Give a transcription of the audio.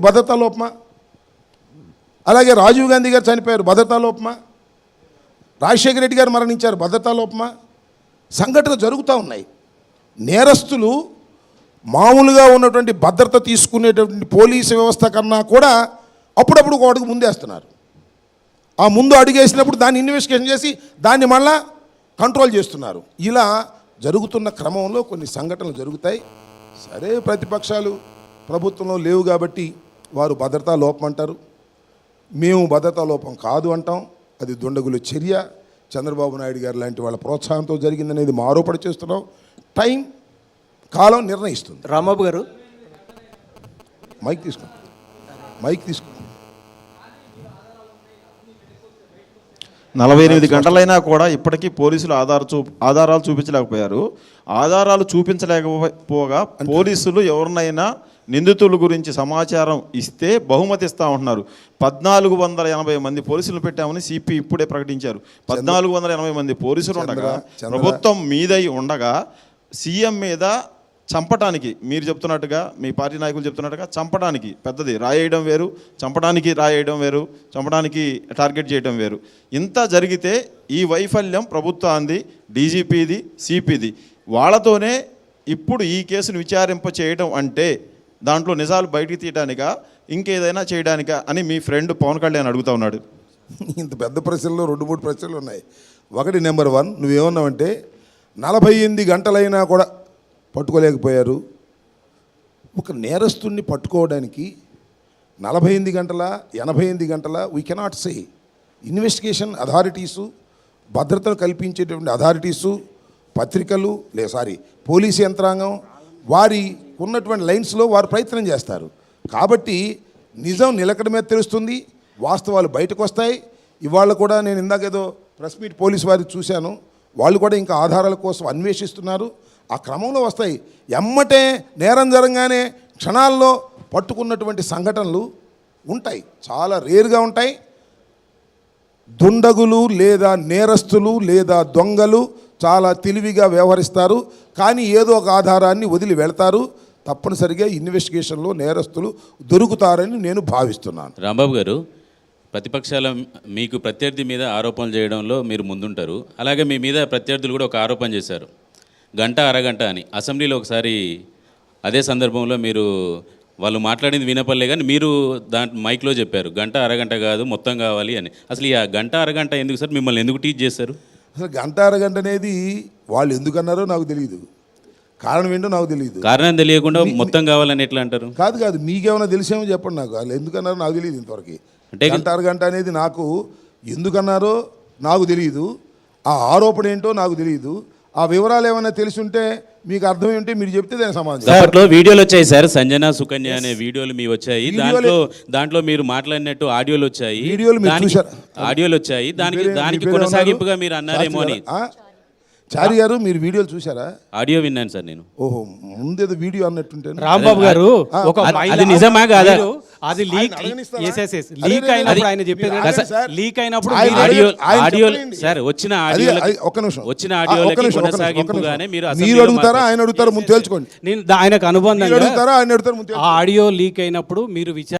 భద్రతా లోపమా? అలాగే రాజీవ్ గాంధీ గారు చనిపోయారు భద్రతా లోపమా? రాజశేఖర రెడ్డి గారు మరణించారు భద్రతా లోపమా? సంఘటనలు జరుగుతూ ఉన్నాయి. నేరస్తులు మామూలుగా ఉన్నటువంటి భద్రత తీసుకునేటువంటి పోలీసు వ్యవస్థ కన్నా కూడా అప్పుడప్పుడు ఒక అడుగు ముందేస్తున్నారు. ఆ ముందు అడుగేసినప్పుడు దాన్ని ఇన్వెస్టిగేషన్ చేసి దాన్ని మళ్ళా కంట్రోల్ చేస్తున్నారు. ఇలా జరుగుతున్న క్రమంలో కొన్ని సంఘటనలు జరుగుతాయి. సరే ప్రతిపక్షాలు ప్రభుత్వంలో లేవు కాబట్టి వారు భద్రతా లోపం అంటారు. మేము భద్రతా లోపం కాదు అంటాం. అది దుండగుల చర్య. చంద్రబాబు నాయుడు గారు లాంటి వాళ్ళ ప్రోత్సాహంతో జరిగిందనేది మా ఆరోపణ చేస్తున్నాం. టైం కాలం నిర్ణయిస్తుంది. రాంబాబు గారు. మైక్ తీసుకో. మైక్ తీసుకో. నలభై ఎనిమిది గంటలైనా కూడా ఇప్పటికీ పోలీసులు ఆధార చూ ఆధారాలు చూపించలేకపోయారు. ఆధారాలు చూపించలేకపోగా పోలీసులు ఎవరినైనా నిందితుల గురించి సమాచారం ఇస్తే బహుమతి ఇస్తా ఉంటున్నారు. పద్నాలుగు వందల ఎనభై మంది పోలీసులు పెట్టామని సిపి ఇప్పుడే ప్రకటించారు. పద్నాలుగు వందల ఎనభై మంది పోలీసులు ఉండగా ప్రభుత్వం మీదై ఉండగా సీఎం మీద చంపటానికి మీరు చెప్తున్నట్టుగా మీ పార్టీ నాయకులు చెప్తున్నట్టుగా చంపడానికి పెద్దది రాయేయడం వేరు చంపడానికి రాయేయడం వేరు చంపడానికి టార్గెట్ చేయడం వేరు. ఇంత జరిగితే ఈ వైఫల్యం ప్రభుత్వాన్ని డీజీపీది సిపిది. వాళ్ళతోనే ఇప్పుడు ఈ కేసును విచారింప చేయడం అంటే దాంట్లో నిజాలు బయటికి తీయడానికా ఇంకేదైనా చేయడానికా అని మీ ఫ్రెండ్ పవన్ కళ్యాణ్ అడుగుతా ఉన్నాడు. ఇంత పెద్ద ప్రశ్నలు రెండు మూడు ప్రశ్నలు ఉన్నాయి. ఒకటి నెంబర్ వన్ నువ్వేమన్నావంటే నలభై ఎనిమిది గంటలైనా కూడా పట్టుకోలేకపోయారు. ఒక నేరస్తుడిని పట్టుకోవడానికి నలభై ఎనిమిది గంటల ఎనభై ఎనిమిది గంటల we cannot say investigation authorities భద్రతను కల్పించేటువంటి అథారిటీసు పత్రికలు లే సారీ పోలీసు యంత్రాంగం వారి ఉన్నటువంటి లైన్స్లో వారు ప్రయత్నం చేస్తారు. కాబట్టి నిజం నిలకడ మీద తెలుస్తుంది వాస్తవాలు బయటకు వస్తాయి ఇవాళ కూడా నేను ఇందాకేదో ప్రెస్ మీట్ పోలీస్ వారికి చూశాను. వాళ్ళు కూడా ఇంకా ఆధారాల కోసం అన్వేషిస్తున్నారు. ఆ క్రమంలో వస్తాయి. ఎమ్మటే నేరం జరగానే క్షణాల్లో పట్టుకున్నటువంటి సంఘటనలు ఉంటాయి. చాలా రేరుగా ఉంటాయి. దుండగులు లేదా నేరస్తులు లేదా దొంగలు చాలా తెలివిగా వ్యవహరిస్తారు. కానీ ఏదో ఒక ఆధారాన్ని వదిలి వెళతారు. తప్పనిసరిగా ఇన్వెస్టిగేషన్లో నేరస్తులు దొరుకుతారని నేను భావిస్తున్నాను. రాంబాబు గారు ప్రతిపక్షాల మీకు ప్రత్యర్థి మీద ఆరోపణలు చేయడంలో మీరు ముందుంటారు. అలాగే మీ మీద ప్రత్యర్థులు కూడా ఒక ఆరోపణ చేశారు. గంట అరగంట అని. అసెంబ్లీలో ఒకసారి అదే సందర్భంలో మీరు వాళ్ళు మాట్లాడింది వినపడలే కానీ మీరు దాంట్లో మైక్లో చెప్పారు. గంట అరగంట కాదు మొత్తం కావాలి అని. అసలు ఈ గంట అరగంట ఎందుకు సార్? మిమ్మల్ని ఎందుకు టీచ్ చేశారు? అసలు గంట అరగంట అనేది వాళ్ళు ఎందుకన్నారో నాకు తెలియదు కారణం ఏంటో నాకు తెలియదు. కారణం తెలియకుండా మొత్తం కావాలని ఎట్లా అంటారు? కాదు కాదు. మీకేమైనా తెలిసేమో చెప్పండి నాకు. వాళ్ళు ఎందుకన్నారో నాకు తెలియదు ఇంతవరకు. అంటే- గంట అరగంట అనేది నాకు ఎందుకన్నారో నాకు తెలియదు. ఆ ఆరోపణ ఏంటో నాకు తెలియదు. ఆ వివరాలు ఏమైనా తెలిసి ఉంటే మీకు అర్థమై ఉంటే మీరు చెప్తే దాని సమాధానం దాంట్లో వీడియోలు వచ్చాయి సార్. సంజన సుకన్య అనే వీడియోలు మీ వచ్చాయి. దాంట్లో దాంట్లో మీరు మాట్లాడినట్టు ఆడియోలు వచ్చాయి. వీడియోలు? ఆడియోలు వచ్చాయి. దానికి దానికి కొనసాగింపుగా? మీరు అన్నారేమో అని? చారి గారు మీరు వీడియోలు చూసారా ఆడియో విన్నాను సార్ నేను. ఓహో ముందేదో వీడియో అన్నట్టుంటే. రాంబాబు గారు ఒక అది- నిజమా కాదా? అది లీక్ లీక్ అయినప్పుడు ఆయన సార్. లీక్ అయినప్పుడు ఆడియో ఆడియో. సార్ వచ్చిన అది- ఒక్క నిమిషం. వచ్చిన ఆ, ఆడియోలకి ఒక్క నిమిషం, ఒక్క నిమిషం, ఒక్క కొనసాగింపుగానే. మీరు మీరు అడుగుతారా. ఆయన అడుగుతారా ముందు తేల్చుకోండి. నేను ఆయనకు మీరు అనుబంధంగా అడుగుతారా? ఆయన అడుగుతారా ఆ ఆడియో లీక్ అయినప్పుడు మీరు విచారణ